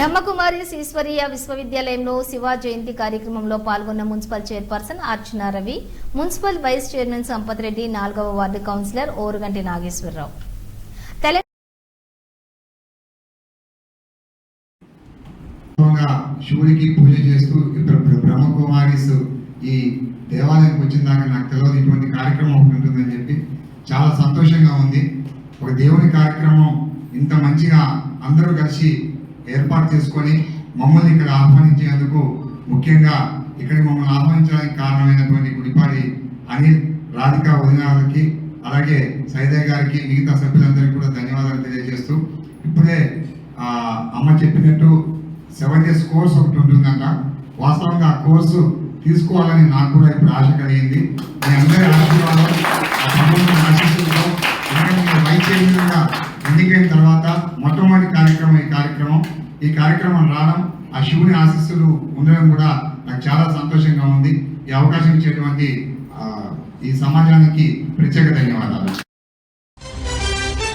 బ్రహ్మకుమారి ఈశ్వరీయ విశ్వవిద్యాలయంలో శివ జయంతి కార్యక్రమంలో పాల్గొన్న municipal chairperson Archana Ravi municipal vice chairman Sampath Reddy నాలుగవ వార్డు కౌన్సిలర్ ఓరుగంటి నాగేశ్వరరావు. శివుడికి పూజ చేస్తూ ఇప్పుడు బ్ర- ఈ దేవాలయంకి వచ్చిన దాకా నాకు తెలియదు ఇటువంటి కార్యక్రమం ఒకటి ఉంటుందని చెప్పి చాలా సంతోషంగా ఉంది. ఒక దేవుని కార్యక్రమం ఇంత మంచిగా అందరూ కలిసి ఏర్పాటు చేసుకొని మమ్మల్ని ఇక్కడ ఆహ్వానించేందుకు ముఖ్యంగా ఇక్కడ మమ్మల్ని ఆహ్వానించడానికి కారణమైనటువంటి గుడిపాడి అనిల్ రాధిక వదినాలకి అలాగే సైదయ్య గారికి మిగతా సభ్యులందరికీ కూడా ధన్యవాదాలు తెలియజేస్తూ ఇప్పుడే అమ్మ చెప్పినట్టు సెవెన్ డేస్ కోర్స్ ఒకటి ఉంటుందంట. వాస్తవంగా ఆ కోర్సు తీసుకోవాలని నాకు కూడా ఇప్పుడు ఆశ కలిగింది. మీ అందరి ఆశీర్వాదం ఆ ఆశీస్సులతో ఎందుకంటే నేను వైస్ చైర్మన్గా ఎన్నికైన తర్వాత మొట్టమొదటి కార్యక్రమం ఈ కార్యక్రమం ఈ కార్యక్రమం రావడం ఆ శివుని ఆశీస్సులు ఉండడం కూడా నాకు చాలా సంతోషంగా ఉంది. ఈ అవకాశం ఇచ్చేటువంటి ఈ సమాజానికి ప్రత్యేక ధన్యవాదాలు.